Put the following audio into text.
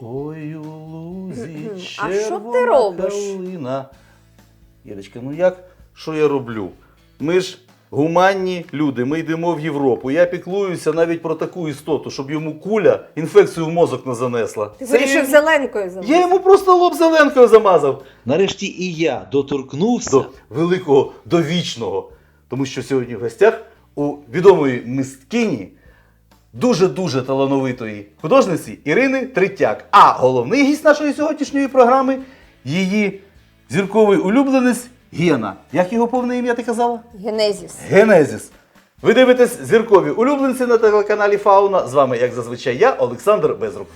Ой, у лузі А що ти робиш? калина. Ірочка, ну як? Що я роблю? Ми ж гуманні люди, ми йдемо в Європу. Я піклуюся навіть про таку істоту, щоб йому куля інфекцію в мозок не занесла. Ти Це вирішив я- зеленкою замовити? Я йому просто лоб зеленкою замазав. Нарешті і я доторкнувся До великого, до вічного. Тому що сьогодні в гостях у відомої мисткині дуже-дуже талановитої художниці Ірини Третяк. А головний гість нашої сьогоднішньої програми її зірковий улюбленець Гена. Як його повне ім'я ти казала? Генезіс. Генезіс. Ви дивитесь зіркові улюбленці на телеканалі Фауна. З вами, як зазвичай, я, Олександр Безрук.